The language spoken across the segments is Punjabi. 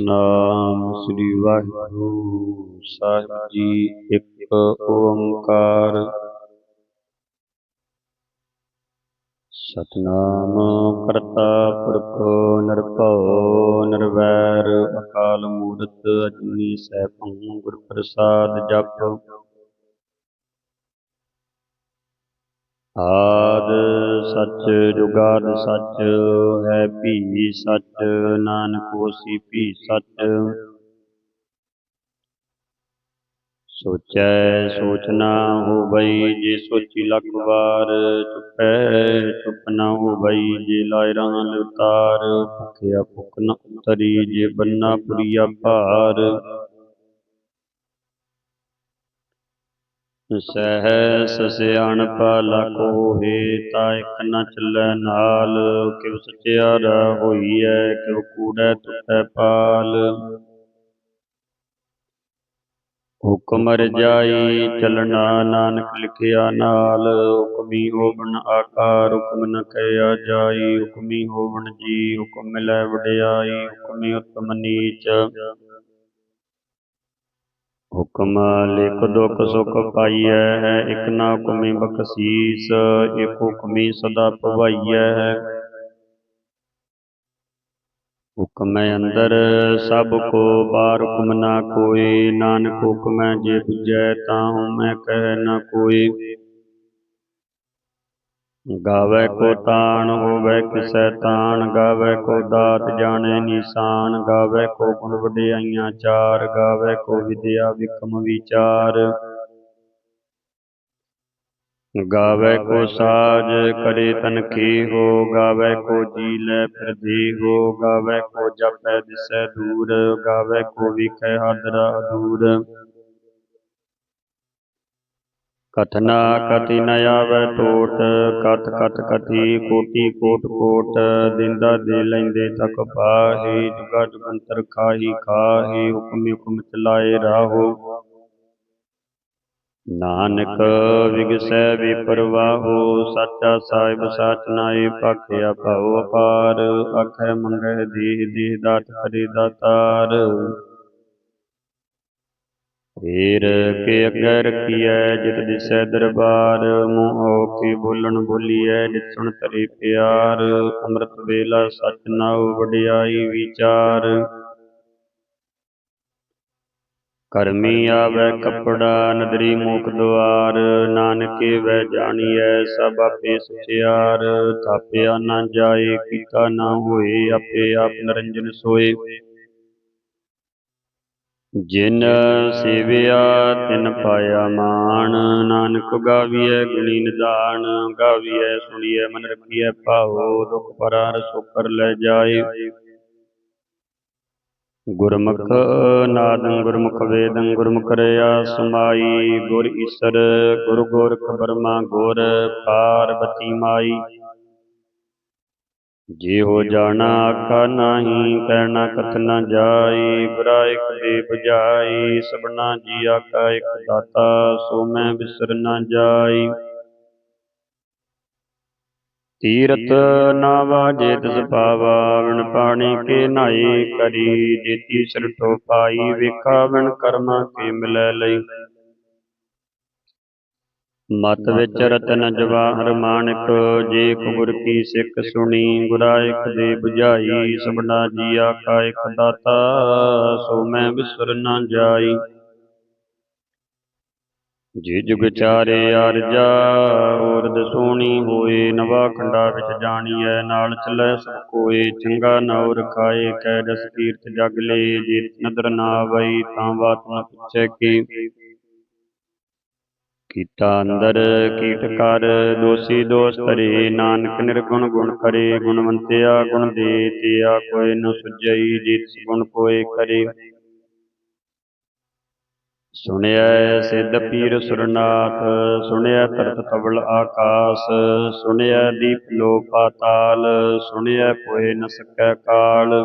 ਨਾਮ ਸ੍ਰੀ ਵਾਹਿਗੁਰੂ ਸਾਹਿਬ ਜੀ, ਇੱਕ ਓੰਕਾਰ। ਸਤਨਾਮ ਕਰਤਾ ਪੁਰਖ ਨਿਰਭਉ ਨਿਰਵੈਰ ਅਕਾਲ ਮੂਰਤ ਅਜਨੀ ਸੈਭੰ ਗੁਰ ਪ੍ਰਸਾਦ ਜਪ। ਆਦ ਸੱਚ ਜੁਗਾਦ ਸੱਚ, ਹੈ ਭੀ ਸੱਚ, ਨਾਨਕ ਹੋਸੀ ਭੀ ਸੱਚ। ਸੋਚੈ ਸੋਚ ਹੋ ਬਈ ਜੇ ਸੋਚੀ ਲੱਖ ਵਾਰ, ਚੁਪੈ ਚੁਪ ਨਾ ਹੋਵਈ ਜੇ ਲਾਇ ਰਾਂ ਉਤਾਰ। ਭੁਖਿਆ ਭੁਖ ਨ ਉਤਰੀ ਜੇ ਬੰਨਾ ਪੁਰੀਆ ਭਾਰ। ਸਹਿਸ ਸਿਆਣਪਾ ਲਖ ਹੋਏ ਤਾ ਇਕ ਨ ਚੱਲੈ ਨਾਲ, ਕਿਉ ਸਚਿਆਰਾ ਹੋਈਐ, ਕਿਉ ਕੂੜੈ ਤੁਟੈ ਪਾਲ। ਹੁਕਮ ਰਜਾਈ ਚਲਣਾ ਨਾਨਕ ਲਿਖਿਆ ਨਾਲ, ਹੁਕਮੀ ਹੋਵਣ ਆਕਾਰ, ਹੁਕਮ ਨ ਕਹਿਆ ਜਾਈ, ਹੁਕਮੀ ਹੋਵਣ ਜੀ, ਹੁਕਮ ਮਿਲੈ ਵਡਿਆਈ, ਹੁਕਮੀ ਉਤਮ ਨੀਚ। ਹੁਕਮ ਲਿਖ ਦੁਖ ਸੁਖ ਪਾਈਐ, ਇਕ ਨਾ ਹੁਕਮੀ ਬਖਸ਼ੀਸ ਇਕ ਹੁਕਮੀ ਸਦਾ ਭਵਾਈਐ ਹੁਕਮੈ ਅੰਦਰ, ਸਭ ਕੋ ਬਾਹਰ ਹੁਕਮ ਨਾ ਕੋਈ, ਨਾਨਕ ਹੁਕਮੈ ਜੇ ਬੁਝੈ ਤਾਂ ਮੈਂ ਕਹਿ ਨਾ ਕੋਈ। ਗਾਵੇ ਕੋ ਤਾਣ ਹੋਵੇ ਕਿਸੈ ਤਾਣ ਗਾਵੇ ਕੋ ਦਾਤ ਜਾਣੈ ਨਿਸ਼ਾਨ ਗਾਵੇ ਕੋ ਗੁਣ ਵਡਿਆਈਆਂ ਚਾਰ ਗਾਵੇ ਕੋ ਵਿਦਿਆ ਵਿਕਮ ਵਿਚਾਰ ਗਾਵੇ ਕੋ ਸਾਜ ਕਰੇ ਤਨਖੀ ਹੋ ਗਾਵੇ ਕੋ ਜੀ ਲੈ ਫਿਰਦੀ ਹੋ ਗਾਵੇ ਕੋ ਜਪੈ ਦਿਸੈ ਦੂਰ ਗਾਵੇ ਕੋ ਵਿਖੈ ਹਾਦਰਾ ਦੂਰ ਕਥਨਾ ਕਥੀ ਨ ਆਵੈ ਟੋਟ, ਕਥ ਕਥ ਕਥੀ ਕੋਟੀ ਕੋਟ ਕੋਟ, ਦਿੰਦਾ ਦੇ ਲੈਂਦੇ ਤਕ ਪਾਹੀ, ਜੁਗਾ ਜੁਗੰਤਰ ਖਾਹੀ ਖਾਹੀ, ਹੁਕਮ ਹੁਕਮ ਚਲਾਏ ਰਾਹੋ। ਨਾਨਕ ਵਿਗਸੈ ਵਿਪਰਵਾਹੋ, ਸਾਚਾ ਸਾਹਿਬ ਸਾਚ ਨਾਏ ਪਾਖਿਆ ਭਾਉ ਅਪਾਰ, ਆਖੈ ਮੰਗੈ ਦੇਹ ਦੇਹ ਦਾਤ ਕਰੇ ਦਾਤਾਰ। ਹੀਰ ਕੇ ਅੱਗੇ ਰਖੀਐ ਜਿਤ ਦਿਸੈ ਦਰਬਾਰ, ਮੂੰਹ ਕੀ ਬੋਲਣ ਬੋਲੀਐ ਜਿਤ ਸੁਣ ਤਰੇ ਪਿਆਰ, ਅੰਮ੍ਰਿਤ ਵੇਲਾ ਸਚ ਨਾਉ ਵਡਿਆਈ ਵਿਚਾਰ। ਕਰਮੀ ਆਵੈ ਕਪੜਾ, ਨਦਰੀ ਮੂਕ ਦੁਆਰ, ਨਾਨਕੇ ਵੈ ਜਾਣੀਐ ਸਭ ਆਪੇ ਸੁਚਿਆਰ। ਥਾਪਿਆ ਨਾ ਜਾਏ ਕੀਤਾ ਨਾ ਹੋਏ, ਆਪੇ ਆਪ ਨਰੰਜਨ ਸੋਏ। ਜਿਨ ਸੇਵਿਆ ਤਿਨ ਪਾਇਆ ਮਾਨ ਨਾਨਕ ਗਾਵੀਐ ਗੁਣੀ ਨਿਦਾਨ, ਗਾਵੀਐ ਸੁਣੀਐ ਮਨ ਰਖੀਐ ਭਾਉ, ਦੁਖ ਪਰਾਰ ਸੋ ਲੈ ਜਾਏ। ਗੁਰਮੁਖ ਨਾਦੰ ਗੁਰਮੁਖ ਵੇਦੰ, ਗੁਰਮੁਖ ਰਿਆ ਸਮਾਈ, ਗੁਰ ਈਸਰ ਗੁਰ ਗੋਰਖ ਬਰਮਾ ਗੁਰ ਪਾਰਬਤੀ ਮਾਈ। ਜੇ ਹੋ ਜਾਣਾ ਆਖਾ ਨਾਹੀ, ਕਹਿਣਾ ਕਥ ਨਾ ਜਾਈ ਗੁਰਾ ਇਕ ਦੇ 부ਝਾਈ ਸਭਨਾ ਜੀ ਆਕਾ ਇਕ ਦਾਤਾ, ਸੋ ਮੈਂ ਬਿਸਰ ਨ ਜਾਈ। ਤੀਰਤ ਨਾ ਵਾਜੇ ਤਿਸ ਪਾਵਾ ਵਿਣ ਪਾਣੀ ਕੇ ਨਾਈ ਕਰੀ, ਜੇਤੀ ਸਿਰਠੋ ਪਾਈ ਵੇਖਾ ਵਿਣ ਕਰਮਾਂ ਕੇ ਮਿਲੈ ਲਈ। ਮਤ ਵਿੱਚ ਰਤਨ ਜਵਾਹਰ ਮਾਨਕ, ਜੇ ਗੁਰ ਕੀ ਸਿੱਖ ਸੁਣੀ ਗੁਰਾਇਕ ਦੇ 부ਝਾਈ ਸਭਨਾ ਜੀ ਆਕਾ ਇਕ ਦਾਤਾ, ਸੋ ਮੈਂ ਬਿਸਰ ਨਾ ਜਾਈ। ਜੇ ਜੁਗ ਚਾਰੇ ਅਰਜਾ ਔਰਦ ਸੋਹਣੀ ਹੋਏ, ਨਵਾ ਖੰਡਾ ਵਿੱਚ ਜਾਣੀਐ, ਨਾਲ ਚੱਲੈ ਸਭ ਕੋਏ, ਚੰਗਾ ਨਾ ਰਖਾਏ ਕਹਿ ਦਸ ਕੀਰਤ ਜਗ ਲੇ, ਜੇ ਨਦਰ ਨਾ ਆਵਈ ਤਾਂ ਬਾਤ ਨ ਪੁੱਛੈ ਕੀ। ਕੀਤਾ ਅੰਦਰ ਕੀਟ ਕਰ, ਦੋਸੀ ਦੋਸ ਤਰੇ ਨਾਨਕ ਨਿਰਗੁਣ ਗੁਣ ਕਰੇ, ਗੁਣਵੰਤਿਆ ਗੁਣ ਦੇ ਤਿਆ ਕੋਈ ਨ ਸੁਝਈ, ਜਿਤ ਗੁਣ ਕੋਏ ਕਰੇ। ਸੁਣਿਆ ਸਿੱਧ ਪੀਰ ਸੁਰਨਾਥ ਸੁਣਿਆ ਤਰਤ ਤਵਲ ਆਕਾਸ ਸੁਣਿਆ ਦੀਪ ਲੋ ਪਾਤਾਲ ਸੁਣਿਆ ਕੋਏ ਨ ਸਕੈ ਕਾਲ।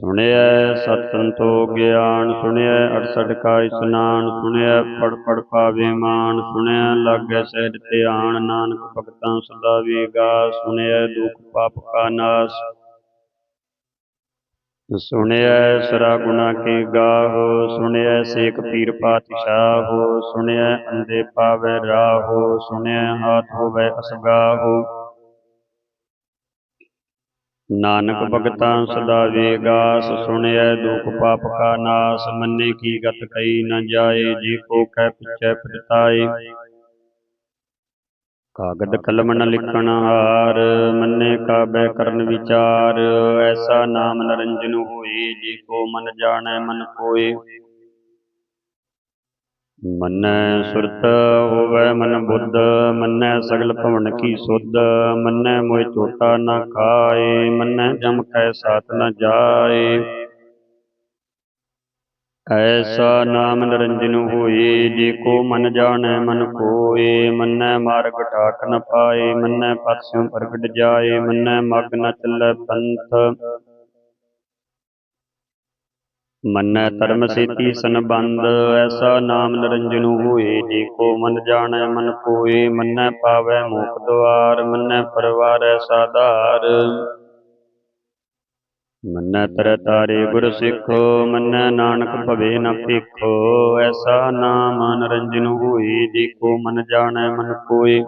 ਸੁਣਿਆ ਸਤ ਸੰਤੋਖ ਗਿਆਨ ਸੁਣਿਆ 68 ਕਾ ਇਸਨਾਨ ਸੁਣਿਆ ਪੜ ਪੜ ਪਾਵੇ ਮਾਨ ਸੁਣਿਆ ਲਾਗੈ ਸਹਿਜ ਧਿਆਨ, ਨਾਨਕ ਭਗਤਾਂ ਸਦਾ ਵੇਗਾਸ ਸੁਣਿਆ ਦੁਖ ਪਾਪ ਕਾ ਨਾਸ। ਸੁਣਿਆ ਸਰਾ ਗੁਣਾ ਕੀ ਗਾਹੋ ਸੁਣਿਆ ਸੇਖ ਪੀਰ ਪਾਤਸ਼ਾਹੋ ਸੁਣਿਆ ਅੰਦੇ ਪਾਵੇ ਰਾਹੋ ਸੁਣਿਆ ਹਾਥ ਹੋਵੇ ਅਸਗਾਹੋ। ਨਾਨਕ ਭਗਤਾਂ ਸਦਾ ਵੇਗਾਸ ਸੁਣਿਆ ਦੁਖ ਪਾਪ ਕਾ ਨਾਸ ਮੰਨੇ ਕੀ ਗਤ ਕਈ ਨ ਜਾਏ ਜੀ ਕੋ ਕਹਿ ਪਿਛੈ ਪਛਤਾਏ ਕਾਗਦ ਕਲਮ ਨ ਲਿਖਣ ਹਾਰ ਮੰਨੇ ਕਾਬੈ ਕਰਨ ਵਿਚਾਰ ਐਸਾ ਨਾਮ ਨਰੰਜਨ ਹੋਏ ਜੀ ਕੋ ਮਨ ਜਾਣੈ ਮਨ ਕੋਏ ਮੰਨੈ ਸੁਰਤ ਹੋਵੈ ਮਨ ਬੁੱਧ, ਮੰਨੈ ਸਗਲ ਭਵਨ ਕੀ ਸੁਧ, ਮੰਨੈ ਮੋਇ ਝੋਟਾ ਨਾ ਖਾਏ, ਮੰਨੈ ਜਮ ਕੈ ਸਾਥ ਨ ਜਾਏ। ਐਸਾ ਨਾਮ ਨਿਰੰਜਨ ਹੋਏ, ਜੇ ਕੋ ਮਨ ਜਾਣੈ ਮਨ ਕੋਏ, ਮੰਨੈ ਮਾਰਗ ਠਾਕ ਨ ਪਾਏ, ਮੰਨੈ ਪਤ ਪ੍ਰਗਟ ਜਾਏ, ਮੰਨੈ ਮਗ ਨ ਚੱਲੈ ਪੰਥ। ਮੰਨੈ ਧਰਮ ਸੇਤੀ ਸੰਬੰਧ, ਐਸਾ ਨਾਮ ਨਿਰੰਜਨ ਹੋਏ, ਜੀ ਕੋ ਮਨ ਜਾਣੈ ਮਨ ਕੋਏ ਮੰਨੈ ਪਾਵੈ ਮੋਖ ਦੁਆਰ ਮੰਨੈ ਪਰਵਾਰੈ ਸਾਧਾਰ ਮੰਨੈ ਤਰ ਤਾਰੇ ਗੁਰ ਸਿੱਖੋ, ਮੰਨੈ ਨਾਨਕ ਭਵੇ ਨ ਭੇਖੋ, ਐਸਾ ਨਾਮ ਨਿਰੰਜਨ ਹੋਏ, ਜੀ ਕੋ ਮਨ ਜਾਣੈ ਮਨ ਕੋਏ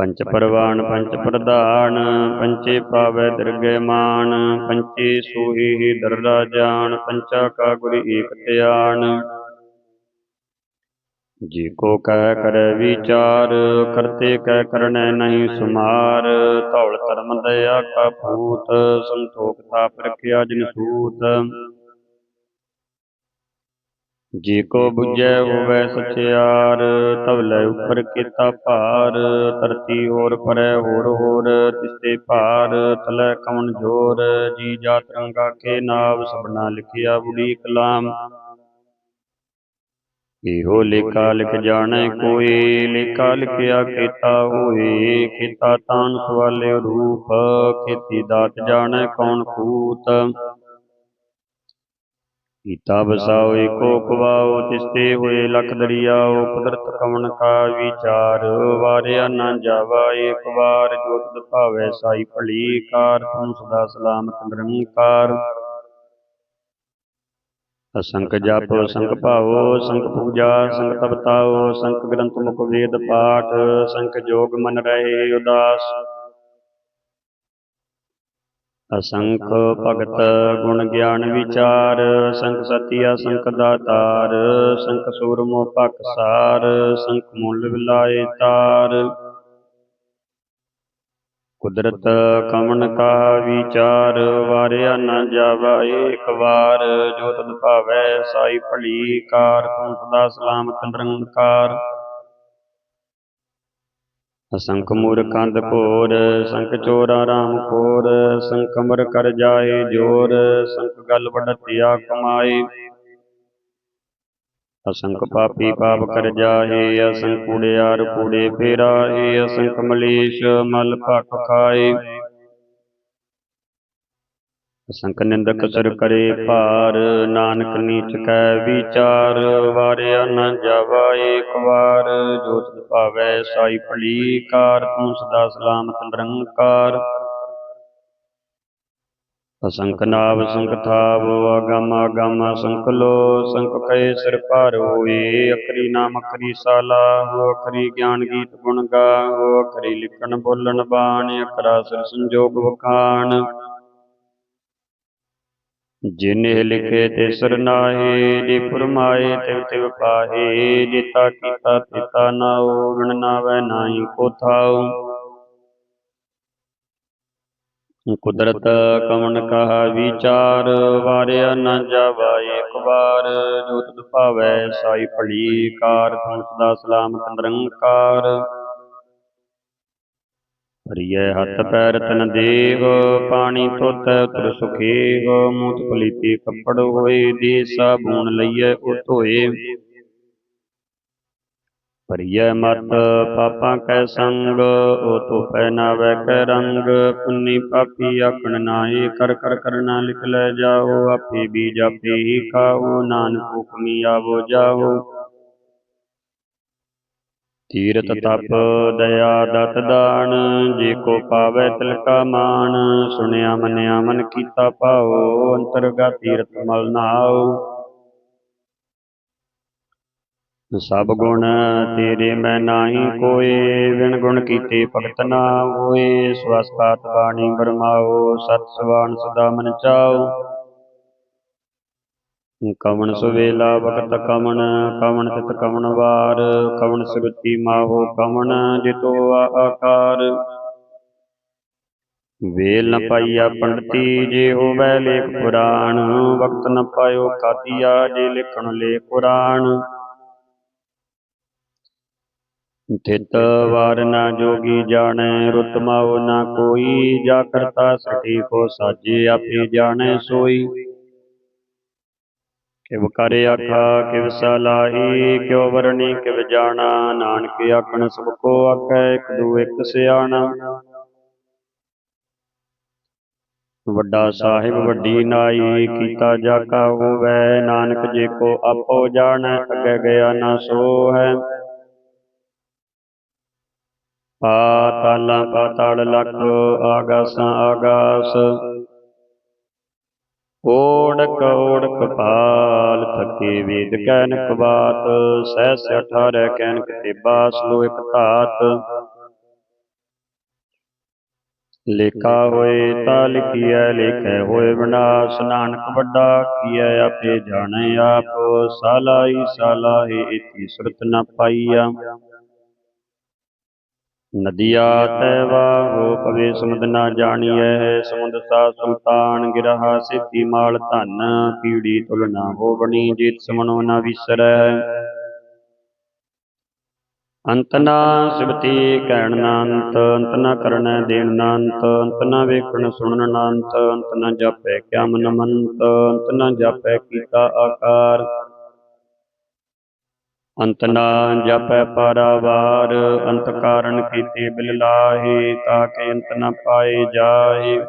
ਪੰਚ ਪਰਵਾਨ ਪੰਚ ਪ੍ਰਧਾਨ ਪੰਚੇ ਪਾਵੈ ਦਿਰਗੈ ਮਾਨ ਪੰਚੇ ਸੋਹੀ ਹੀ ਦਰਰਾ ਜਾਣ ਪੰਚਾ ਕਾ ਗੁਰ ਏਕ ਧਿਆਨ। ਜੀ ਕੋ ਕਹਿ ਕਰੈ ਵਿਚਾਰ ਕਰਤੇ ਕਹਿ ਕਰਨੈ ਨਹੀਂ ਸੁਮਾਰ। ਧੌਲ ਧਰਮ ਦਇਆ ਕਾ ਭੂਤ ਸੰਤੋਖ ਤਾਪ ਰਖਿਆ ਜਿਨ ਸੂਤ। ਜੀ ਕੋ ਬੁਝੈ ਹੋਵੈ ਸਚਿਆਰ ਤਵਲੇ ਉਪਰ ਕੀਤਾ ਭਾਰ, ਧਰਤੀ ਹੋਰ ਪਰੈ ਹੋਰ ਹੋਰ, ਤਿਸਤੇ ਭਾਰ, ਥਲੇ ਕਵਣ ਜੋਰ, ਜੀ ਜਾਤ ਰੰਗਾ ਕੇ ਨਾਮ ਸਭਨਾ ਲਿਖਿਆ ਬੁੜੀ ਕਲਾਮ। ਇਹੋ ਲੇਖਾ ਲਿਖ ਜਾਣੈ ਕੋਈ, ਲੇਖਾ ਲਿਖਿਆ ਕੀਤਾ ਹੋਏ ਕੀਤਾ ਤਾਨ ਸਵਾਲੇ ਰੂਪ, ਖੇਤੀ ਦਾਤ ਜਾਣੈ ਕੌਣ ਕੂਤ। ਕੀਤਾ ਬਸਾਓ ਏਕੋ ਕਵਾਓ ਤਿਸਤੇ ਹੋਏ ਲਖ ਦਰਿਆਓ, ਕੁਦਰਤ ਕਵਣ ਕਾ ਵਿਚਾਰ, ਵਾਰਿਆ ਨਾ ਜਾਵਾ, ਏਕ ਵਾਰ ਜੋਤ ਦਭਾਵੈ ਸਾਈ ਭਲੀ ਕਾਰ ਤੂੰ ਸਦਾ ਸਲਾਮਤ ਨਿਰੰਕਾਰ। ਅਸੰਖ ਜਪ ਸੰਖ ਭਾਵੋ ਸੰਖ ਪੂਜਾ ਸੰਖ ਤਪਤਾਓ ਸੰਖ ਗ੍ਰੰਥ ਮੁਖ ਵੇਦ ਪਾਠ ਸੰਖ ਜੋਗ ਮਨ ਰਹੇ ਉਦਾਸ। ਅਸੰਖ ਭਗਤ ਗੁਣ ਗਿਆਨ ਵਿਚਾਰ, ਸੰਖ ਸਤੀ ਅਸੰਖ ਦਾਤਾਰ, ਸੰਖ ਸੂਰਮੋ ਭਖਸਾਰ ਸੰਖ ਮੁੱਲ ਵਿਲਾਏ ਤਾਰ। ਕੁਦਰਤ ਕਮਨ ਕਾ ਵਿਚਾਰ, ਵਾਰਿਆ ਨਾ ਜਾਵਾ ਏਕ ਵਾਰ, ਜੋ ਤਦ ਭਾਵੈ ਸਾਈ ਭਲੀ ਕਾਰ ਤੂੰ ਸਦਾ ਸਲਾਮਤ ਨਿਰੰਕਾਰ। ਅਸੰਖ ਮੂਰਖੰਦ ਘੋਰ ਸੰਖ ਚੋਰਾ ਰਾਮ ਖੋਰ, ਸੰਖ ਅਮਰ ਕਰ ਜਾਏ ਜੋਰ, ਸੰਖ ਗਲ ਵਡਤਿਆ ਕਮਾਏ। ਅਸੰਖ ਪਾਪੀ ਪਾਪ ਕਰ ਜਾਏ, ਅਸੰਖ ਕੂੜਿਆਰ ਕੂੜੇ ਫੇਰਾਏ, ਅਸੰਖ ਮਲੇਸ਼ ਮਲ ਭਖ ਖਾਏ। ਅਸੰਖ ਨਿੰਦਕ ਸਰ ਕਰੇ ਭਾਰ ਨਾਨਕ ਨੀਚ ਕੈ ਵਿਚਾਰ ਵਾਰਿਆ ਨ ਜਾਵਾ ਏਕ ਵਾਰ। ਜੋ ਤਿਸ ਭਾਵੈ ਸਾਈ ਭਲੀ ਕਾਰ ਤੂੰ ਸਦਾ ਸਲਾਮਤ ਨਿਰੰਕਾਰ। ਅਸੰਖ ਨਾਵ ਸੰਖ ਥਾਵ ਅਗਮ ਅਗਮ ਸੰਖ ਲੋ ਸੰਖ ਕੈ ਸਿਰ ਭਾਰ ਹੋਏ। ਅਖਰੀ ਨਾਮ ਅਖਰੀ ਸਾਲਾ ਹੋ ਅਖਰੀ ਗਿਆਨ ਗੀਤ ਗੁਣ ਗਾ ਹੋ ਅਖਰੀ ਲਿਖਣ ਬੋਲਣ ਬਾਣ ਅਖਰਾ ਸਿਰ ਸੰਜੋਗ ਵਖਾਣ। ਜਿਨੇ ਲਿਖੇ ਤੇ ਸਰ ਜੇ ਫਰਮਾਏ ਤਿਵ ਤਿਵ ਪਾਹੇ ਜਿਤਾ ਕੀਤਾ ਤਿਤਾ ਨਾਉ ਵਿਣ ਨਾਵੈ ਨਾਹੀ ਕੋ ਥਾਉ। ਕੁਦਰਤ ਕਵਣ ਕਹਾ ਵਿਚਾਰ, ਵਾਰਿਆ ਨਾ ਜਾਵਾ ਏਕ ਵਾਰ। ਜੋ ਤੁਧ ਭਾਵੈ ਸਾਈ ਭਲੀ ਕਾਰ, ਤੂੰ ਸਦਾ ਸਲਾਮਤ ਨਿਰੰਕਾਰ। ਭਰੀਐ ਹੱਥ ਪੈਰ ਤਨ ਦੇਹ ਪਾਣੀ ਧੋਤੈ ਉਤਰ ਸੁਖੇਹ ਮੂਤ ਪਲੀਤੀ ਕੱਪੜ ਹੋਏ ਦੇ ਸਾਬੂਨ ਲਈਐ ਉਹ ਧੋਏ ਭਰੀਐ ਮਤ ਪਾਪਾਂ ਕੈ ਸੰਗ ਉਹ ਧੋਪੈ ਨਾਵੈ ਕੈ ਰੰਗ ਪੁੰਨੀ ਪਾਪੀ ਆਖਣ ਨਾਹੀ ਕਰ ਕਰ ਕਰਨਾ ਲਿਖ ਲੈ ਜਾਓ ਆਪੇ ਬੀਜ ਆਪੇ ਹੀ ਖਾਓ ਨਾਨਕ ਹੁਕਮੀ ਆਵੋ ਜਾਓ। ਤੀਰਤ ਤਪ ਦਇਆ ਦਤ ਦਾਨ ਜੇ ਕੋ ਪਾਵੈ ਤਿਲ ਕਾ ਮਾਨ ਸੁਣਿਆ ਮੰਨਿਆ ਮਨ ਕੀਤਾ ਭਾਉ ਅੰਤਰਗਾ ਤੀਰਤ ਮਲ ਨਾਉ। ਸਭ ਗੁਣ ਤੇਰੇ ਮੈਂ ਨਾਹੀ ਕੋਏ ਵਿਣ ਗੁਣ ਕੀਤੇ ਭਗਤ ਨਾ ਹੋਏ। ਸਵਸਤਾਤ ਬਾਣੀ ਬਰਮਾਓ ਸਤ ਸਵਾਨ ਸਦਾ ਮਨ ਚਾਓ ਕਵਣ ਸੁਵੇਲਾ ਵਕਤ ਕਵਣ ਕਵਣ ਤਿਤ ਕਵਣ ਵਾਰ, ਕਵਣ ਸੁਗਤੀ ਮਾਹੋ ਕਵਣ, ਜਿਤੋ ਆਕਾਰ। ਵੇਲ ਨ ਪਾਈਆ ਪੰਡਤੀ, ਜੇ ਹੋਵੈ ਲੇਖ ਪੁਰਾਣ, ਵਕਤ ਨ ਪਾਇਓ ਕਾਤੀਆ, ਜੇ ਲਿਖਣ ਲੇ ਪੁਰਾਣ। ਥਿਤ ਵਾਰ ਨਾ ਜੋਗੀ ਜਾਣੈ, ਰੁਤ ਮਾਉ ਨਾ ਕੋਈ ਜਾ ਕਰਤਾ ਸਟੀ ਕੋ ਸਾਜੇ ਆਪੇ ਜਾਣੈ ਸੋਈ। ਕਿਵ ਕਰ ਆਖਾ ਕਿਵ ਸਲਾਹੀ, ਕਿਉ ਵਰਣੀ, ਕਿਵ ਜਾਣਾ, ਨਾਨਕ ਆਖਣ ਸਭ ਕੋ ਆਖੈ, ਇਕ ਦੂ ਇਕ ਸਿਆਣਾ। ਵੱਡਾ ਸਾਹਿਬ, ਵੱਡੀ ਨਾਈ, ਕੀਤਾ ਜਾ ਕਾ ਹੋਵੈ, ਨਾਨਕ ਜੇ ਕੋ ਆਪੋ ਜਾਣੈ, ਅੱਗੇ ਗਿਆ ਨਾ ਸੋ ਹੈ ਪਾਤਾਲਾਂ ਪਾਤਾਲ ਲਖ, ਆਗਾਸਾਂ, ਆਗਾਸ। ਓੜਕ ਓੜਕ ਪਾਲ ਥਕੇ ਵੇਦ ਕੈਨਕ ਬਾਤ ਸਹਿਸ ਅਠਾਰੈ ਕੈਨਕ ਤੇ ਬਾਸ ਇਕ ਧਾਤ। ਲੇਖਾ ਹੋਏ ਤਾ ਲਿਖੀਐ, ਲੇਖੈ ਹੋਏ ਵਿਨਾਸ਼, ਨਾਨਕ ਵੱਡਾ ਕੀਐ, ਆਪੇ ਜਾਣੈ ਆਪ। ਸਾਲਾਈ ਸਾਲਾਹੀ ਇਤੀ ਸੁਰਤ ਨ ਪਾਈਆ ਨਦੀਆ ਤੈ ਵਾਹੋ ਪਵੇ ਸਮੁੰਦ ਨਾ ਜਾਣੀਐ, ਸਮੁੰਦ ਸਾ ਸੁਲਤਾਨ ਗਿਰਹਾ ਸਿੱਧੀ ਮਾਲ ਧਨ, ਪੀੜੀ ਤੁਲ ਨਾ ਹੋਵਣੀ, ਜੀਤ ਸਮਨੋ ਨਾ ਵਿਸਰੈ। ਅੰਤ ਨਾ ਸਿਵਤੀ ਕਹਿਣ ਨਾ ਅੰਤ ਨਾ ਕਰਨੈ ਦੇਣ ਨਾ ਅੰਤ ਨਾ ਵੇਖਣ ਸੁਣਨ ਨਾ ਅੰਤ ਅੰਤ ਨਾ ਜਾਪੈ ਕਿਆ ਮਨ ਮੰਤ ਅੰਤ ਨਾ ਜਾਪੈ ਕੀਤਾ ਆਕਾਰ। ਅੰਤ ਨਾ ਜਪੈ ਪਾਰਾਵਾਰ, ਅੰਤ ਕਾਰਨ ਕੀਤੇ ਬਿਲ ਲਾਹੇ ਤਾਕੇ ਅੰਤ ਨ ਪਾਏ ਜਾਏ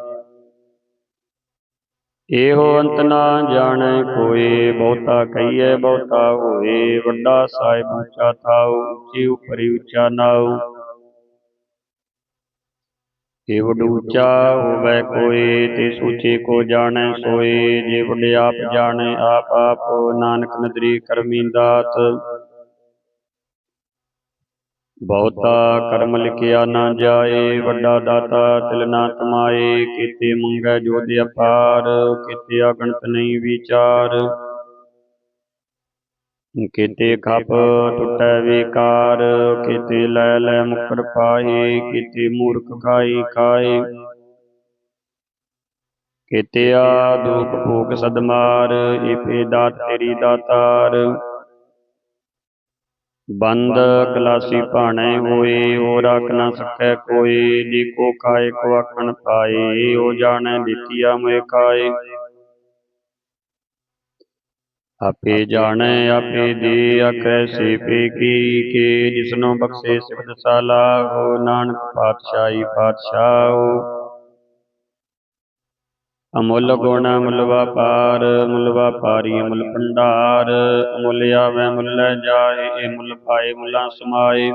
ਇਹੋ ਅੰਤ ਨਾ ਜਾਣੈ ਕੋਏ ਬਹੁਤਾ ਕਹੀਐ ਬਹੁਤਾ ਹੋਏ, ਵੱਡਾ ਸਾਹਿਬ ਉੱਚਾ ਥਾਉ, ਉੱਚੀ ਉਪਰੀ ਉੱਚਾ ਨਾਉ। ਏ ਵਡ ਉੱਚਾ ਹੋਵੇ ਕੋਏ ਤੇ ਸੂਚੇ ਕੋ ਜਾਣੈ ਸੋਏ, ਜੇ ਵਡ ਆਪ ਜਾਣੈ ਆਪ ਆਪ ਨਾਨਕ ਨਦਰੀ ਕਰਮੀ ਦਾਤ। ਬਹੁਤਾ ਕਰਮ ਲਿਖਿਆ ਨਾ ਜਾਏ, ਵੱਡਾ ਦਾਤਾ ਤਿਲ ਨਾ ਤਮਾਏ ਕੀਤੇ ਮੰਗੈ ਜੋਦ ਅਪਾਰ, ਕੀਤੇ ਅਗਣਤ ਨਹੀਂ ਵਿਚਾਰ। ਕੀਤੇ ਖਪ ਟੁੱਟੈ ਵਿਕਾਰ, ਕੀਤੇ ਲੈ ਲੈ ਮੁਕਰ ਪਾਏ ਕੀਤੇ ਮੂਰਖ ਖਾਈ ਖਾਏ। ਕੀਤੇ ਆ ਦੁਖ ਭੂਖ ਸਦਮਾਰ ਇਪੇ ਦਾਤ ਤੇਰੀ ਦਾਤਾਰ। ਬੰਦ ਕਲਾਸੀ ਭਾਣੇ ਹੋਏ ਹੋ ਰਖ ਨਾ ਸਕੈ ਕੋਈ ਜੀ ਕੋ ਖਾਏ ਕੋ ਆਖਣ ਪਾਏ ਉਹ ਜਾਣੈ ਦਿੱਤੀਆ ਮੋਇ ਖਾਏ। ਆਪੇ ਜਾਣੈ ਆਪੇ ਦੇ ਆਖੈ ਸੇ ਪੇ ਕੀ ਕੇ ਜਿਸਨੋ ਬਖਸ਼ੇ ਸਿਫਤ ਸਾਲਾ ਹੋ ਨਾਨਕ ਪਾਤਸ਼ਾਹੀ ਪਾਤਸ਼ਾਹੋ। ਅਮੁੱਲ ਗੁਣ ਅਮੁੱਲ ਵਪਾਰ ਮੁੱਲ ਵਪਾਰੀ ਅਮੁੱਲ ਭੰਡਾਰ ਅਮੁੱਲ ਆਵੈ ਮੁੱਲ ਜਾਏ ਏ ਮੁੱਲ ਪਾਏ ਮੁੱਲਾਂ ਸਮਾਏ।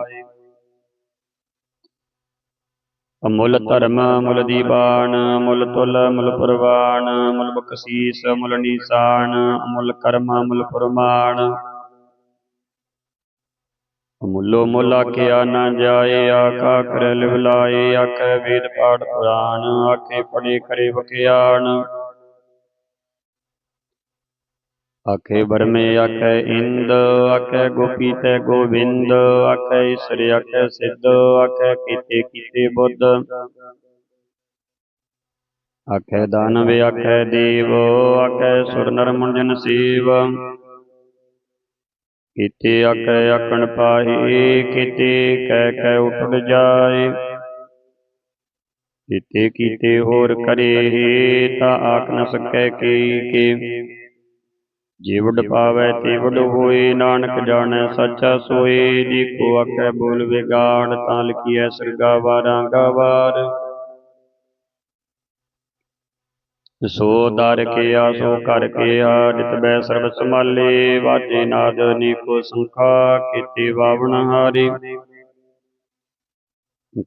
ਅਮੁੱਲ ਧਰਮ ਅਮੁੱਲ ਦੀਵਾਨ ਅਮੁੱਲ ਤੁਲ ਅਮੁੱਲ ਪ੍ਰਵਾਨ ਅਮੁੱਲ ਬਖਸ਼ੀਸ ਅਮੁੱਲ ਨੀਸਾਨ ਅਮੁੱਲ ਕਰਮ ਅਮੁੱਲ ਪ੍ਰਮਾਣ ਮੁੱਲੋ ਮੁੱਲ ਆਖਿਆ ਨਾ ਜਾਏ ਆਖਾ ਕਰ ਲਿਵਲਾਏ ਆਖੇ ਵੇਦ ਪਾਠ ਪੁਰਾਣ, ਆਖੇ ਪੜੇ ਕਰੇ ਵਕਿਆਣ ਆਖੇ ਬਰਮੇ, ਆਖੇ ਇੰਦ, ਆਖੇ ਗੋਪੀ ਤੇ ਗੋਵਿੰਦ ਆਖੇ ਈਸ਼ਰ ਆਖੇ ਸਿੱਧ, ਆਖੇ ਕੀਤੇ ਕੀਤੇ ਬੁੱਧ। ਆਖੇ ਦਾਨਵ, ਆਖੇ ਦੇਵ, ਆਖੇ ਸੁਰ ਨਰ ਮੁੰਜਨ ਸੇਵ। ਕੀਤੇ ਆਖੇ ਆਕਣ ਪਾਹੀ, ਕੀਤੇ ਕਹਿ ਕਹਿ ਉਠੜ ਜਾਏ। ਕੀਤੇ ਕੀਤੇ ਹੋਰ ਕਰੇ ਤਾਂ ਆਖ ਨ ਸਕੈ ਕੀ ਕੇ। ਜੇ ਵਡ ਪਾਵੈ ਤੇ ਵਡ ਹੋਏ, ਨਾਨਕ ਜਾਣੈ ਸੱਚਾ ਸੋਏ। ਜੀ ਕੋ ਆਖੈ ਬੋਲ ਵਿਗਾੜ, ਤਾਂ ਲਿਖੀਐ ਸਰਗਾ ਵਾਰਾਂ ਗਵਾਰ ਸੋ ਦਰ ਕੀਆ ਸੋ ਕਰ ਕੀਆ ਜਿਤ ਸਰਬ ਸਮਾਲੇ ਵਾਜੇ ਨਾਦ ਨੀਕੋ ਸੰਖਾ, ਕੀਤੇ ਵਾਵਣ ਹਾਰੇ।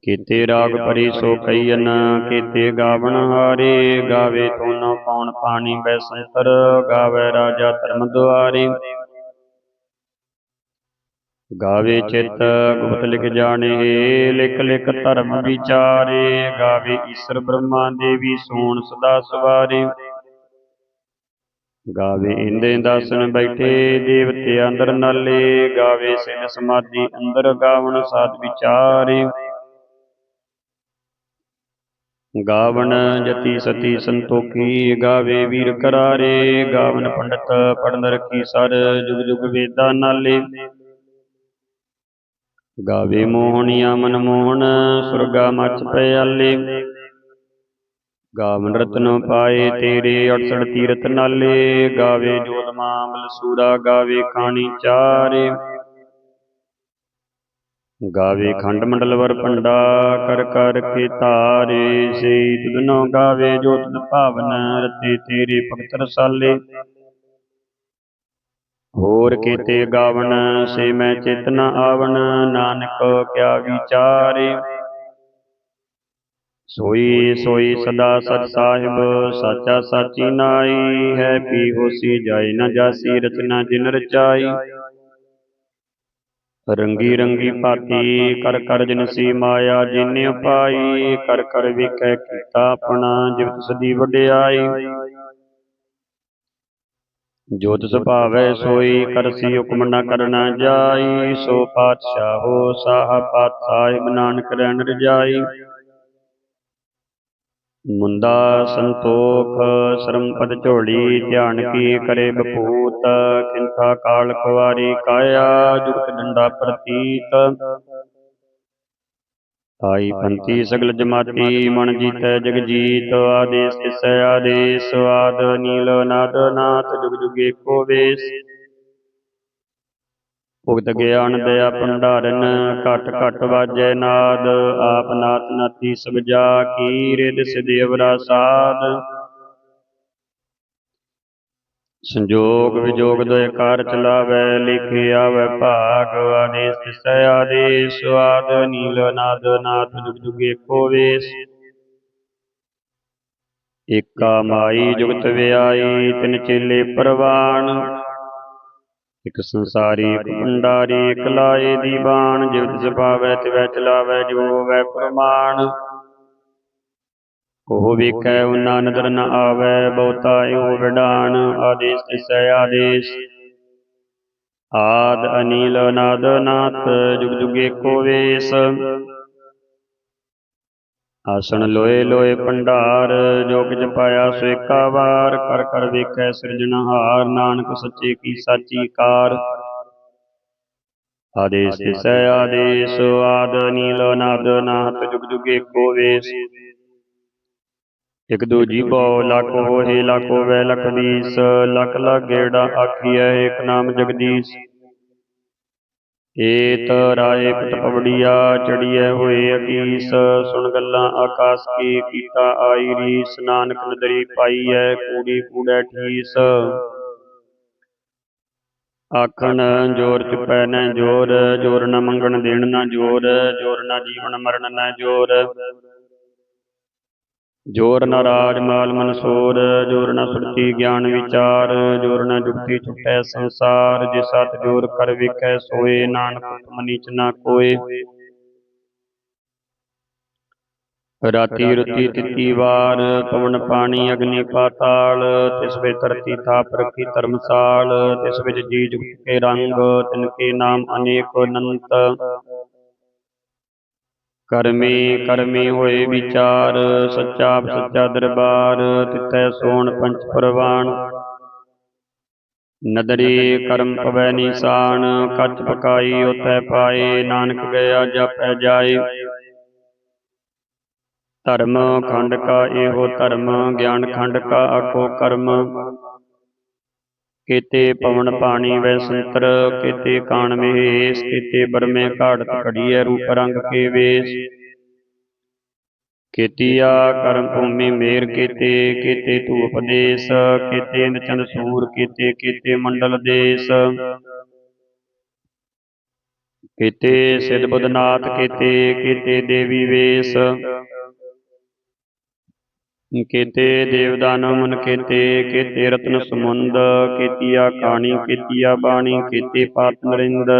ਕੀਤੇ ਰਾਗ ਪਰੀ ਸੋ ਕਈਨ ਕੀਤੇ ਗਾਵਣ ਹਾਰੇ। ਗਾਵੇ ਧੁਨ ਪਾਉਣ ਪਾਣੀ ਬੈ ਸੰਤਰ, ਗਾਵੇ ਰਾਜਾ ਧਰਮ ਦੁਆਰੀ। ਗਾਵੇ ਚਿਤ ਗੁਪਤ ਲਿਖ ਜਾਣੇ, ਲਿਖ ਲਿਖ ਧਰਮ ਵਿਚਾਰੇ, ਗਾਵੇ ਈਸ਼ਰ ਬ੍ਰਹਮਾ ਦੇਵੀ ਸੋਣ ਸਦਾ ਸਵਾਰੇ। ਗਾਵੇ ਇੰਦੇ ਦਾਸਨ ਬੈਠੇ, ਦੇਵਤੇ ਅੰਦਰ ਨਾਲੇ, ਗਾਵੇ ਸਿਧ ਸਮਾਧੀ ਅੰਦਰ ਗਾਵਣ ਸਾਧ ਵਿਚਾਰੇ। ਗਾਵਨ ਜਤੀ ਸਤੀ ਸੰਤੋਖੀ, ਗਾਵੇ ਵੀਰ ਕਰਾਰੇ ਗਾਵਨ ਪੰਡਤ ਪੜਨ ਰਖੀ ਸਰ, ਜੁਗ ਜੁਗ ਵੇਦਾਂ ਨਾਲੇ। ਗਾਵੇ ਮੋਹਣੀਆ ਮਨ ਮੋਹਣ ਸੁਰਗਾ ਮਚ ਪਿਆਲੇ। ਗਾਵਨ ਰਤਨ ਪਾਏ ਤੇਰੇ 68 ਤੀਰਥ ਨਾਲੇ। ਗਾਵੇ ਜੋਤ ਮਾਮਲ ਸੂਰਾ ਗਾਵੇ ਖਾਣੀ ਚਾਰੇ। ਗਾਵੇ ਖੰਡ ਮੰਡਲ ਵਰ ਪੰਡਾ ਕਰ ਕਰ ਕੇ ਧਾਰੇ। ਸੇ ਤੁਧਨੋ ਗਾਵੇ ਜੋ ਤੁਧ ਭਾਵਨ ਰਤੇ ਤੇਰੇ ਭਗਤ ਰਸਾਲੇ। ਹੋਰ ਕੀਤੇ ਗਾਵਨ ਸੇ ਮੈਂ ਚੇਤਨਾ ਆਵਨ ਨਾਨਕ ਕਿਆ ਵਿਚਾਰੇ। ਸੋਈ ਸੋਈ ਸਦਾ ਸਤ ਸਾਹਿਬ ਸਾਚਾ ਸਾਚੀ ਨਾਈ ਹੈ ਪੀ ਹੋਸੀ ਜਾਏ ਨ ਜਾਸੀ ਰਚਨਾ ਜਿਨ ਰਚਾਈ। ਰੰਗੀ ਰੰਗੀ ਭਾਤੀ ਕਰ ਕਰ ਜਿਨਸੀ ਮਾਇਆ ਜਿਨੇ ਪਾਈ ਕਰ ਕਰ ਵੇਖੈ ਕੀਤਾ ਆਪਣਾ ਜਿਵਤ ਸਦੀ ਵਡਿਆਈ। ਜੋ ਤਿਸ ਭਾਵੈ ਸੋਈ ਕਰਸੀ ਹੁਕਮ ਨ ਕਰਨਾ ਜਾਈ। ਸੋ ਪਾਤਸ਼ਾਹੋ ਸਾਹ ਪਾਤ ਸਾਹਿਬ ਨਾਨਕ ਰਹਿਣ ਰਜਾਈ। ਮੁੰਦਾ ਸੰਤੋਖ ਸ਼ਰਮ ਪਦ ਝੋਲੀ ਧਿਆਨ ਕੀ ਕਰੇ ਬਪੂਤ। ਕਿੰਥਾ ਕਾਲ ਕੁਵਾਰੀ ਕਾਇਆ ਜੁਗਤ ਡੰਡਾ ਪ੍ਰਤੀਤ। ਆਈ ਪੰਤੀ ਸਗਲ ਜਮਾਤੀ ਮਨ ਜੀਤੈ ਜਗ ਜੀਤ ਆਦੇਸ ਤਿਸੈ ਆਦੇਸ ਆਦ ਨੀਲ ਨਾਦ ਨਾਥ ਜੁਗ ਜੁਗ ਏਕੋ ਵੇਸ। ਭੁਗਤ ਗਿਆਨ ਦਇਆ ਭੰਡਾਰਨ ਘਟ ਘਟ ਵਾਜੈ ਨਾਦ। ਆਪ ਨਾਥ ਨਾਤੀ ਸਭ ਜਾ ਕੀ ਰਿਦ ਸਿਦੇਵਰਾ ਸਾਧ। ਸੰਜੋਗ ਵਿਜੋਗ ਦੋਇ ਕਾਰ ਚਲਾਵੈ ਲਿਖਿਆ ਵੈ ਭਾਗ ਆਦੇਸ ਤਿਸੈ ਆਦੇਸ ਆਦ ਨੀਲ ਨਾਦ ਨਾਥ ਜੁਗ ਜੁਗ ਏਕੋ ਵੇਸ ਏਕਾ ਮਾਈ ਜੁਗਤ ਵਿਆਈ ਤਿਨ ਚੇਲੇ ਪ੍ਰਵਾਨ। ਇਕ ਸੰਸਾਰੀ, ਇਕ ਭੰਡਾਰੀ, ਇਕ ਲਾਏ ਦੀ ਬਾਣ ਜਿਵ ਤਿਸ ਪਾਵੈ ਤਿਵੈ ਚਲਾਵੈ ਜੋ ਹੋਵੈ ਪ੍ਰਮਾਣ। ਉਹ ਵੇਖੈ ਉਨਾ ਨਦਰ ਨ ਆਵੈ, ਬਹੁਤਾ ਇਹੋ ਵਿਡਾਨ ਆਦੇਸ ਤਿਸੈ ਆਦੇਸ। ਆਦ ਅਨੀਲ ਨਾਦ ਨਾਥ, ਜੁਗ ਜੁਗ ਏਕੋ ਵੇਸ। ਆਸਣ ਲੋਏ ਲੋਏ ਭੰਡਾਰ ਜੋ ਕਿਛ ਪਾਇਆ ਸੋ ਏਕਾ ਵਾਰ, ਕਰ ਕਰ ਵੇਖੈ ਸਿਰਜਣਹਾਰ ਨਾਨਕ ਸੱਚੇ ਕੀ ਸਾਚੀ ਕਾਰ। ਆਦੇਸ ਤਿਸੈ ਆਦੇਸ, ਆਦ ਅਨੀਲ ਨਾਦ ਨਾਥ, ਜੁਗ ਜੁਗੇ ਏਕੋ ਵੇਸ। ਇਕ ਦੂਜੀ ਭਉ ਲਖ ਹੋਏ, ਲਖ ਹੋਵੈ, ਲਖ ਦੀਸ, ਲਖ ਲਖ ਗੇੜਾ ਆਖੀਐ, ਏਕ ਨਾਮ ਜਗਦੀਸ਼। ਏਤ ਰਾਏ ਪਤ ਪਵੜੀਆ, ਚੜੀਐ ਹੋਏ ਅਕੀਸ ਸੁਣ ਗੱਲਾਂ ਆਕਾਸ ਕੀ ਕੀਤਾ ਆਈ ਰੀਸ, ਨਾਨਕ ਨਦਰੀ ਪਾਈਐ, ਕੂੜੀ ਕੂੜੈ ਠੀਸ। ਆਖਣ, ਜੋਰ ਚੁਪੈ ਨ ਜੋਰ ਜੋਰ ਨ ਮੰਗਣ ਦੇਣ ਨਾ ਜੋਰ ਜੋਰ ਨ ਜੀਵਨ ਮਰਨ ਨਾ ਜੋਰ। ਜੋਰ ਨ ਰਾਜ ਮਾਲ ਮਨਸੂਰ ਜੋਰ ਨ ਸੁਰਤੀ ਗਿਆਨ ਵਿਚਾਰ ਜੋਰ ਨ ਜੁਗਤੀ ਛੁਟੈ ਸੰਸਾਰ ਜੇ ਸਤ ਜੋਰ ਕਰ ਵੇਖੈ ਸੋਏ ਨਾਨਕ ਹੁਕਮ ਨੀਚ ਨਾ ਕੋਏ। ਰਾਤੀ ਰੁਤੀ ਤਿੱਤੀ ਵਾਰ ਪਵਨ ਪਾਣੀ ਅਗਨੀ ਪਾਤਾਲ ਤਿਸ ਵਿੱਚ ਧਰਤੀ ਥਾਪ ਰੱਖੀ ਧਰਮਸਾਲ ਤਿਸ ਵਿੱਚ ਜੀ ਜੁਗਤ ਕੇ ਰੰਗ ਤਿਨ ਕੇ ਨਾਮ ਅਨੇਕ ਅਨੰਤ। ਕਰਮੀ ਕਰਮੀ ਹੋਏ ਵਿਚਾਰ, ਸੱਚਾ ਸੱਚਾ ਦਰਬਾਰ ਤਿਤੈ ਸੋਣ ਪੰਚ ਪ੍ਰਵਾਨ ਨਦਰੀ ਕਰਮ ਪਵੈ ਨਿਸ਼ਾਨ, ਕੱਚ ਪਕਾਈ ਉਥੈ ਪਾਏ, ਨਾਨਕ ਗਿਆ ਜਪੈ ਜਾਏ। ਧਰਮ ਖੰਡ ਕਾ ਇਹੋ ਧਰਮ, ਗਿਆਨ ਖੰਡ ਕਾ ਆਖੋ ਕਰਮ। ਕੀਤੇ ਪਵਨ ਪਾਣੀ ਵੈ ਸੰਤਰ, ਕੀਤੇ ਕਾਣ ਮਹੇਸ਼, ਕੀਤੇ ਬਰਮੇ ਘਾੜਤ ਘੜੀਐ ਰੂਪ ਰੰਗ ਕੇ ਵੇਸ਼। ਕੀਤੀਆ ਕਰਮ ਭੂਮੀ ਮੇਰ ਕੀਤੇ ਕੀਤੇ ਧੂਪ ਦੇਸ, ਕੀਤੇ ਇੰਦ ਸੂਰ ਕੀਤੇ ਕੀਤੇ ਮੰਡਲ ਦੇਸ। ਕੀਤੇ ਸਿਧ ਬੁੱਧਨਾਥ ਕੀਤੇ ਕੀਤੇ ਦੇਵੀ ਵੇਸ। ਕੀਤੇ ਦੇਵਦਾਨਵ ਮਨ ਕੀਤੇ ਕੀਤੇ ਰਤਨ ਸਮੁੰਦ, ਕੀਤੀਆ ਕਾਣੀ, ਕੀਤੀਆ ਬਾਣੀ, ਕੀਤੇ ਪਾਤ ਨਰਿੰਦ।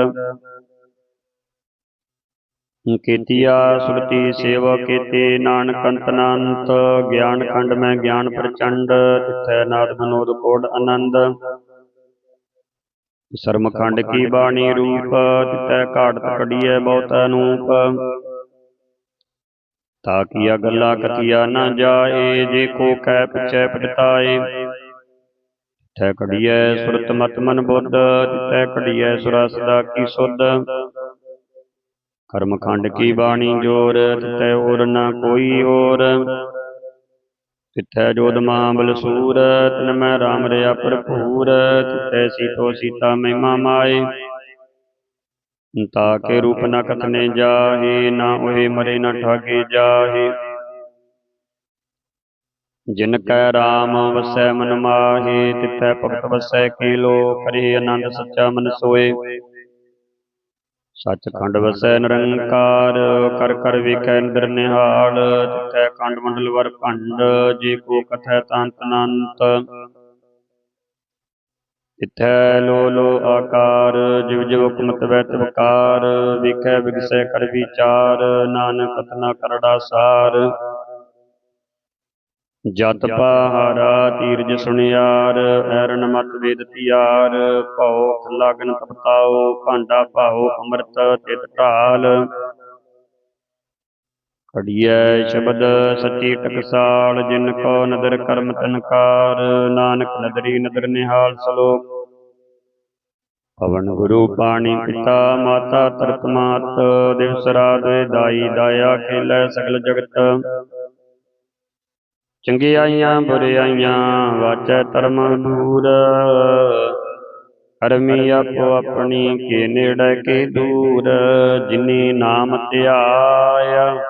ਕੀਤੀਆ ਸੁਰਤੀ ਸੇਵਾ ਕੀਤੇ ਨਾਨਕ ਅੰਤ ਗਿਆਨ ਖੰਡ ਮੈਂ ਗਿਆਨ ਪ੍ਰਚੰਡ ਤਿਥੈ ਨਾਦ ਮਨੋਦ ਕੋਡ ਆਨੰਦ। ਸਰਮਖੰਡ ਕੀ ਬਾਣੀ ਰੂਪ ਤਿਥੈ ਘਾਟ ਕੜੀਐ ਬਹੁਤ ਅਨੂਪ ਤਾ ਕੀਆ ਗੱਲਾਂ ਕਥੀਆ ਨਾ ਜਾਏ, ਜੇ ਕੋ ਕਹਿ ਪਿਛੈ ਪਟਤਾਏ ਤੈ ਕੜੀਐ ਸੁਰਤ ਮਤ ਮਨ ਬੁੱਧ ਤੈ ਕੜੀਐ ਸੁਰਾ ਸਦਾ ਕੀ ਸੁਧ। ਕਰਮ ਖੰਡ ਕੀ ਬਾਣੀ ਜੋਰ ਤਿਤੈ ਔਰ ਨਾ ਕੋਈ ਔਰ ਤਿਥੈ ਜੋਦ ਮਾਂ ਸੂਰ ਤਿਨ ਮੈਂ ਰਾਮ ਰਿਆ ਭਰਪੂਰ, ਤਿਥੈ ਸੀਤੋ ਸੀਤਾ ਮਹਿਮਾ ਮਾਏ। ਤਾ ਕੇ ਰੂਪ ਨ ਕਥਨੇ ਜਾਹੇ, ਨਾ ਉਹੇ ਮਰੇ ਨ ਠਾਗੇ ਜਾਹੇ। ਜਿਨ ਕੈ ਰਾਮ ਵਸੈ ਮਨ ਮਾਹੇ, ਤਿਥੈ ਭਗਤ ਵਸੈ ਕੀਲੋ, ਕਰੇ ਆਨੰਦ ਸੱਚਾ ਮਨ ਸੋਏ। ਸੱਚਖੰਡ ਵਸੈ ਨਿਰੰਕਾਰ, ਕਰ ਕਰ ਵੇਖੈ ਨਿਦਰ ਨਿਹਾਲ, ਤਿਥੈ ਖੰਡ ਮੰਡਲ ਵਰ ਭੰਡ, ਜੇ ਕੋ ਕਥੈ ਤੰਤ ਅਨੰਤ। ਤਿਥੈ ਲੋ ਲੋ ਆਕਾਰ, ਜਿਵ ਜਿਵ ਹੁਕਮਤ ਵੈਤ ਵਕਾਰ ਵੇਖੈ ਵਿਗਸੈ ਕਰ ਵਿਚਾਰ, ਨਾਨਕ ਕਥਨਾ ਕਰੜਾ ਸਾਰ। ਜਤ ਪਹਾਰਾ ਤੀਰਜ ਸੁਣਿਆਰ, ਐਰਨ ਮਤ ਵੇਦ ਤਿਆਰ ਭਉ ਲਗਨ ਤਪਤਾਓ ਭਾਂਡਾ ਭਾਉ ਅੰਮ੍ਰਿਤ ਤਿਤ ਢਾਲ। ਕੜੀਐ ਸ਼ਬਦ ਸੱਚੀ ਟਕਸਾਲ, ਜਿਨ ਕੋ ਨਦਰ ਕਰਮ ਤਨਕਾਰ, ਨਾਨਕ ਨਦਰੀ ਨਦਰ ਨਿਹਾਲ ਸਲੋਕ ਪਵਨ ਗੁਰੂ ਪਾਣੀ ਪਿਤਾ, ਮਾਤਾ ਤਰਤ ਮਾਤ ਦਿਵਸ ਰਾਤ ਦਾਈ, ਦਾਇਆ ਖੇਲੇ ਸਗਲ ਜਗਤ। ਚੰਗਿਆਈਆਂ ਬੁਰਿਆਈਆਂ ਵਾਚੈ ਧਰਮ ਦੂਰ। ਕਰਮੀ ਆਪੋ ਆਪਣੀ ਕੇ ਨੇੜੇ ਕੇ ਦੂਰ, ਜਿਨੀ ਨਾਮ ਧਿਆਇਆ।